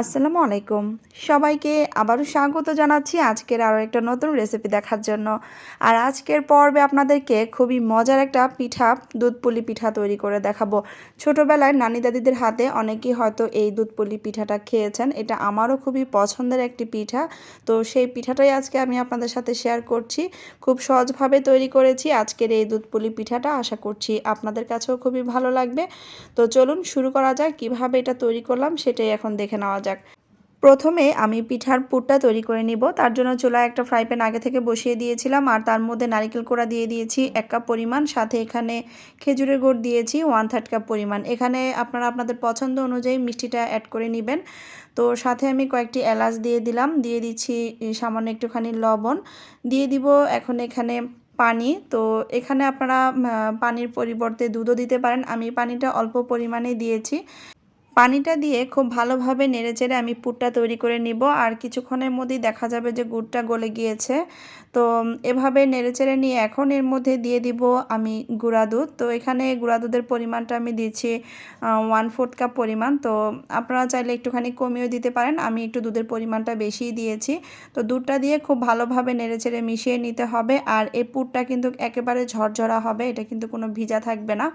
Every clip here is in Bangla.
আসসালামু আলাইকুম। সবাইকে আবারও স্বাগত জানাচ্ছি আজকের আরও একটা নতুন রেসিপি দেখার জন্য। আর আজকের পর্বে আপনাদেরকে খুবই মজার একটা পিঠা দুধ পুলি পিঠা তৈরি করে দেখাবো। ছোটোবেলায় নানি দাদিদের হাতে অনেকেই হয়তো এই দুধ পুলি পিঠাটা খেয়েছেন। এটা আমারও খুবই পছন্দের একটি পিঠা। তো সেই পিঠাটাই আজকে আমি আপনাদের সাথে শেয়ার করছি। খুব সহজভাবে তৈরি করেছি আজকের এই দুধ পুলি পিঠাটা। আশা করছি আপনাদের কাছেও খুবই ভালো লাগবে। তো চলুন শুরু করা যাক। কীভাবে এটা তৈরি করলাম সেটাই এখন দেখে নেওয়া যাক। প্রথমে আমি পিঠার পুরটা তৈরি করে নিব। তার জন্য চুলায় একটা ফ্রাই প্যান আগে থেকে বসিয়ে দিয়েছিলাম আর তার মধ্যে নারিকেল কোড়া দিয়ে দিয়েছি এক কাপ পরিমাণ। সাথে এখানে খেজুরের গুড় দিয়েছি ওয়ান থার্ড কাপ পরিমাণ। এখানে আপনারা আপনাদের পছন্দ অনুযায়ী মিষ্টিটা অ্যাড করে নেবেন। তো সাথে আমি কয়েকটি এলাচ দিয়ে দিলাম। দিয়ে দিচ্ছি সামান্য একটুখানি লবণ। দিয়ে দিব এখন এখানে পানি। তো এখানে আপনারা পানির পরিবর্তে দুধও দিতে পারেন। আমি পানিটা অল্প পরিমাণে দিয়েছি। পানিটা দিয়ে খুব ভালোভাবে নেড়েচেড়ে আমি পুরটা তৈরি করে নিব। আর কিছুক্ষণের মধ্যেই দেখা যাবে যে গুড়টা গলে গিয়েছে। তো এভাবে নেড়েচেড়ে নিয়ে এখন এর মধ্যে দিয়ে দিব আমি গুঁড়া দুধ। তো, এখানে গুঁড়া দুধের পরিমাণটা আমি দিচ্ছি ওয়ান ফোর্থ কাপ পরিমাণ। তো, আপনারা চাইলে একটুখানি কমিয়েও দিতে পারেন। আমি একটু দুধের পরিমাণটা বেশিই দিয়েছি। তো, দুধটা দিয়ে খুব ভালোভাবে নেড়েচেড়ে মিশিয়ে নিতে হবে। আর এই পুরটা কিন্তু একেবারে ঝরঝরা হবে। এটা কিন্তু কোনো ভিজা থাকবে না।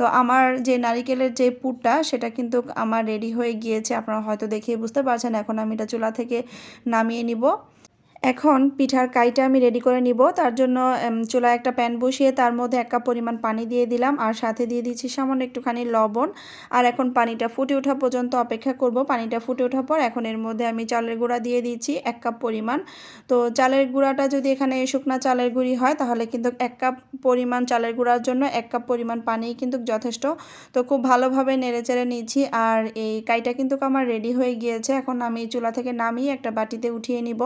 তো আমার যে নারিকেলের যে পুরটা, সেটা কিন্তু আমার রেডি হয়ে গিয়েছে। আপনারা হয়তো দেখেই বুঝতে পারছেন, এখন আমি এটা চুলা থেকে নামিয়ে নিব। এখন পিঠার কাইটা আমি রেডি করে নিব। তার জন্য চুলায় একটা প্যান বসিয়ে তার মধ্যে এক কাপ পরিমাণ পানি দিয়ে দিলাম। আর সাথে দিয়ে দিচ্ছি সামান্য একটুখানি লবণ। আর এখন পানিটা ফুটে ওঠা পর্যন্ত অপেক্ষা করব। পানিটা ফুটে ওঠার পর এখন এর মধ্যে আমি চালের গুঁড়া দিয়ে দিচ্ছি এক কাপ পরিমাণ। তো চালের গুঁড়াটা যদি এখানে শুকনা চালের গুঁড়ি হয়, তাহলে কিন্তু এক কাপ পরিমাণ চালের গুঁড়ার জন্য এক কাপ পরিমাণ পানিই কিন্তু যথেষ্ট। তো খুব ভালোভাবে নেড়ে চেড়ে নিচ্ছি। আর এই কাইটা কিন্তু আমার রেডি হয়ে গিয়েছে। এখন আমি চুলা থেকে নামিয়ে একটা বাটিতে উঠিয়ে নিব।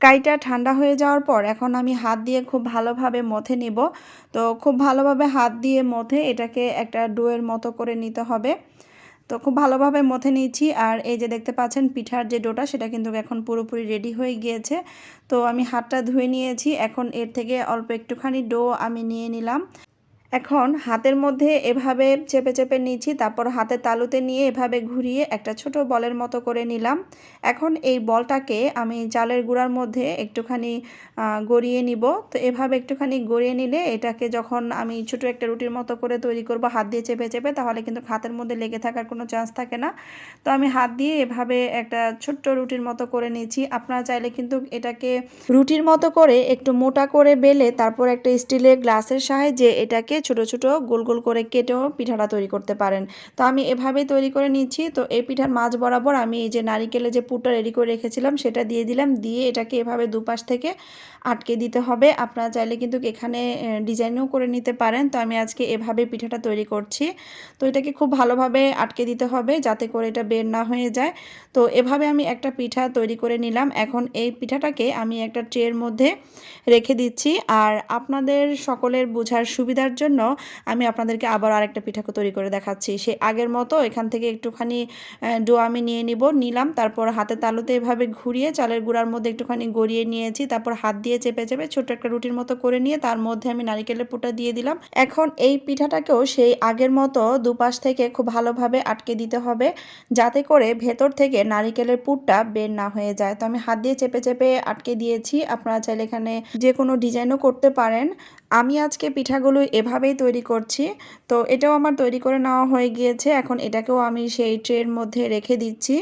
কাইটা ঠান্ডা হয়ে যাওয়ার পর এখন আমি হাত দিয়ে খুব ভালোভাবে মথে নিব। তো খুব ভালোভাবে হাত দিয়ে মথে এটাকে একটা ডোয়ের মতো করে নিতে হবে। তো খুব ভালোভাবে মথে নিয়েছি আর এই যে দেখতে পাচ্ছেন পিঠার যে ডোটা সেটা কিন্তু এখন পুরোপুরি রেডি হয়ে গিয়েছে। তো আমি হাতটা ধুয়ে নিয়েছি, এখন এর থেকে অল্প একটুখানি ডো আমি নিয়ে নিলাম। এখন হাতের মধ্যে এভাবে চেপে চেপে নিচ্ছি, তারপর হাতে তালুতে নিয়ে এভাবে ঘুরিয়ে একটা ছোট বলের মতো করে নিলাম। এখন এই বলটাকে আমি চালের গুঁড়ার মধ্যে একটুখানি গড়িয়ে নিব। তো এভাবে একটুখানি গড়িয়ে নিলে এটাকে যখন আমি ছোট একটা রুটির মতো করে তৈরি করব, হাত দিয়ে চেপে চেপে, তাহলে কিন্তু হাতের মধ্যে লেগে থাকার কোনো চান্স থাকে না। তো আমি হাত দিয়ে এভাবে একটা ছোট্ট রুটির মতো করে নিয়েছি আপনারা চাইলে কিন্তু এটাকে রুটির মতো করে একটু মোটা করে বেলে, তারপর একটা স্টিলের গ্লাসের সাহায্যে এটাকে ছোট ছোট গোল গোল করে কেটেও পিঠাটা তৈরি করতে পারেন। তো আমি এভাবেই তৈরি করে নিচ্ছি। তো এই পিঠার মাছ বরাবর আমি এই যে নারিকেলের যে পুরটা রেডি করে রেখেছিলাম, সেটা দিয়ে দিলাম। দিয়ে এটাকে এভাবে দুপাশ থেকে আটকে দিতে হবে। আপনারা চাইলে কিন্তু এখানে ডিজাইনও করে নিতে পারেন। তো আমি আজকে এভাবে পিঠাটা তৈরি করছি। তো এটাকে খুব ভালোভাবে আটকে দিতে হবে যাতে করে এটা বের না হয়ে যায়। তো এভাবে আমি একটা পিঠা তৈরি করে নিলাম। এখন এই পিঠাটাকে আমি একটা ট্রের মধ্যে রেখে দিচ্ছি। আর আপনাদের সকলের বোঝার সুবিধার জন্য আমি আপনাদেরকে আবার আরেকটা পিঠাকে তৈরি করে দেখাচ্ছি। সে আগের মতো এখান থেকে একটুখানি ডো আমি নিয়ে নিব, নিলাম, তারপর হাতে তালুতে এভাবে ঘুরিয়ে চালের গুঁড়ার মধ্যে একটুখানি গড়িয়ে নিয়েছি, তারপর হাত দিয়ে চেপে চেপে ছোট একটা রুটির মতো করে নিয়ে তার মধ্যে আমি নারিকেলের পুটা দিয়ে দিলাম। এখন এই পিঠাটাকেও সেই আগের মতো দুপাশ থেকে খুব ভালোভাবে আটকে দিতে হবে, যাতে করে ভেতর থেকে নারিকেলের পুরটা বের না হয়ে যায়। তো আমি হাত দিয়ে চেপে চেপে আটকে দিয়েছি, আপনারা চাইলে এখানে যে কোনো ডিজাইনও করতে পারেন। আমি আজকে পিঠাগুলো এভাবেই তৈরি করছি। তো এটাও আমার তৈরি করে নেওয়া হয়ে গিয়েছে। এখন এটাকেও আমি সেই ট্রের মধ্যে রেখে দিচ্ছি।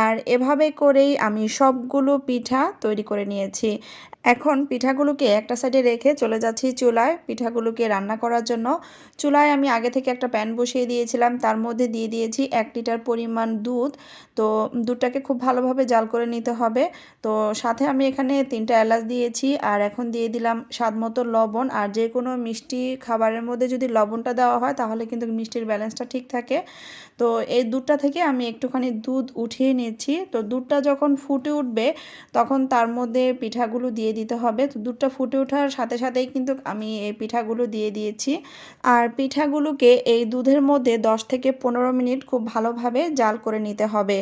আর এভাবে করেই আমি সবগুলো পিঠা তৈরি করে নিয়েছি। এখন পিঠাগুলোকে একটা সাইডে রেখে চলে যাচ্ছি চুলায়। পিঠাগুলোকে রান্না করার জন্য চুলায় আমি আগে থেকে একটা প্যান বসিয়ে দিয়েছিলাম। তার মধ্যে দিয়ে দিয়েছি এক লিটার পরিমাণ দুধ। তো দুধটাকে খুব ভালোভাবে জাল করে নিতে হবে। তো সাথে আমি এখানে তিনটা এলাচ দিয়েছি আর এখন দিয়ে দিলাম স্বাদ মতো লবণ। আর যে কোনো মিষ্টি খাবারের মধ্যে যদি লবণটা দেওয়া হয় তাহলে কিন্তু মিষ্টির ব্যালেন্সটা ঠিক থাকে। তো এই দুধটা থেকে আমি একটুখানি দুধ উঠিয়ে নিচ্ছি। তো দুধটা যখন ফুটে উঠবে, তখন তার মধ্যে পিঠাগুলো দিয়ে দিতে হবে। তো দুধটা ফুটে ওঠার সাথে সাথেই কিন্তু আমি এই পিঠাগুলো দিয়ে দিয়েছি। আর পিঠাগুলোকে এই দুধের মধ্যে 10 থেকে পনেরো মিনিট খুব ভালোভাবে জাল করে নিতে হবে।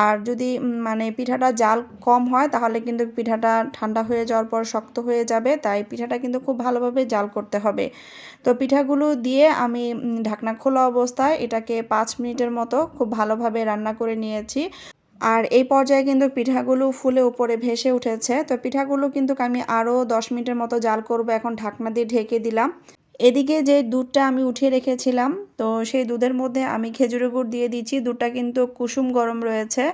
আর যদি মানে পিঠাটা জাল কম হয়, তাহলে কিন্তু পিঠাটা ঠান্ডা হয়ে যাওয়ার পর শক্ত হয়ে যাবে। তাই পিঠাটা কিন্তু খুব ভালোভাবে জাল করতে হবে। তো পিঠাগুলো দিয়ে আমি ঢাকনা খোলা অবস্থায় এটাকে পাঁচ মিনিটের মতো খুব ভালোভাবে রান্না করে নিয়েছি। আর এই পর্যায়ে কিন্তু পিঠাগুলো ফুলে উপরে ভেসে উঠেছে। তো পিঠাগুলো কিন্তু আমি আরও দশ মিনিটের মতো জাল করব। এখন ঢাকনা দিয়ে ঢেকে দিলাম। এদিকে যে দুধটা আমি উঠিয়ে রেখেছিলাম, তো সেই দুধের মধ্যে আমি খেজুরের গুড় দিয়ে দিচ্ছি দুধটা কিন্তু কুসুম গরম রয়েছে।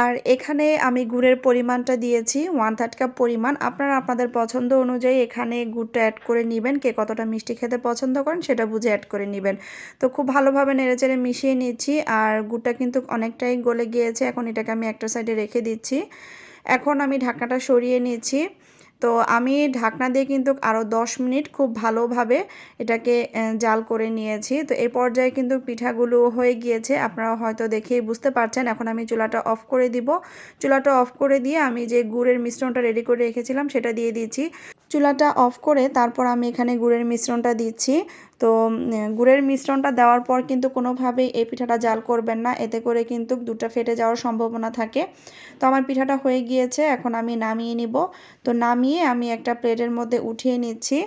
আর এখানে আমি গুড়ের পরিমাণটা দিয়েছি ওয়ান থার্ড কাপ পরিমাণ। আপনারা আপনাদের পছন্দ অনুযায়ী এখানে গুড়টা অ্যাড করে নেবেন। কে কতটা মিষ্টি খেতে পছন্দ করেন সেটা বুঝে অ্যাড করে নেবেন। তো খুব ভালোভাবে নেড়েচেড়ে মিশিয়ে নিচ্ছি। আর গুড়টা কিন্তু অনেকটাই গলে গিয়েছে। এখন এটাকে আমি একটা সাইডে রেখে দিচ্ছি। এখন আমি ঢাকাটা সরিয়ে নিচ্ছি। তো আমি ঢাকনা দিয়ে কিন্তু আরও দশ মিনিট খুব ভালোভাবে এটাকে জাল করে নিয়েছি। তো এই পর্যায়ে কিন্তু পিঠাগুলো হয়ে গিয়েছে। আপনারা হয়তো দেখেই বুঝতে পারছেন, এখন আমি চুলাটা অফ করে দিব। চুলাটা অফ করে দিয়ে আমি যে গুড়ের মিশ্রণটা রেডি করে রেখেছিলাম, সেটা দিয়ে দিচ্ছি। চুলাটা অফ করে তারপর আমি এখানে গুড়ের মিশ্রণটা দিচ্ছি। তো গুড়ের মিশ্রণটা দেওয়ার পর কিন্তু কোনোভাবেই এই পিঠাটা জাল করবেন না। এতে করে কিন্তু দুধটা ফেটে যাওয়ার সম্ভাবনা থাকে। তো আমার পিঠাটা হয়ে গিয়েছে, এখন আমি নামিয়ে নিব। তো নামিয়ে আমি একটা প্লেটের মধ্যে উঠিয়ে নিচ্ছি।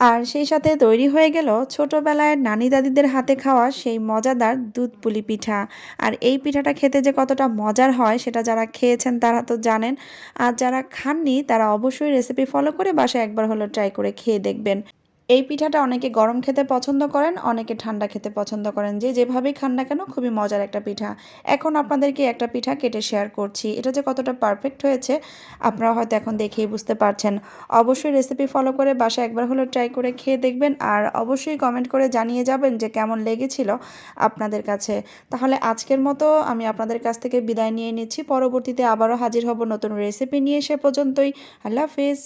আর সেই সাথে তৈরি হয়ে গেল ছোটোবেলায় নানি দাদিদের হাতে খাওয়া সেই মজাদার দুধ পুলি পিঠা। আর এই পিঠাটা খেতে যে কতটা মজার হয় সেটা যারা খেয়েছেন তারা তো জানেন। আর যারা খাননি তারা অবশ্যই রেসিপি ফলো করে বাসায় একবার হলো ট্রাই করে খেয়ে দেখবেন। এই পিঠাটা অনেকে গরম খেতে পছন্দ করেন, অনেকে ঠান্ডা খেতে পছন্দ করেন। যে যেভাবেই খান না কেন, খুবই মজার একটা পিঠা। এখন আপনাদেরকে একটা পিঠা কেটে শেয়ার করছি। এটা যে কতটা পারফেক্ট হয়েছে, আপনারা হয়তো এখন দেখেই বুঝতে পারছেন। অবশ্যই রেসিপি ফলো করে বাসা একবার হলো ট্রাই করে খেয়ে দেখবেন। আর অবশ্যই কমেন্ট করে জানিয়ে যাবেন যে কেমন লেগেছিল আপনাদের কাছে। তাহলে আজকের মতো আমি আপনাদের কাছ থেকে বিদায় নিয়ে নিচ্ছি। পরবর্তীতে আবারও হাজির হব নতুন রেসিপি নিয়ে সে পর্যন্তই। আল্লাহ হাফিজ।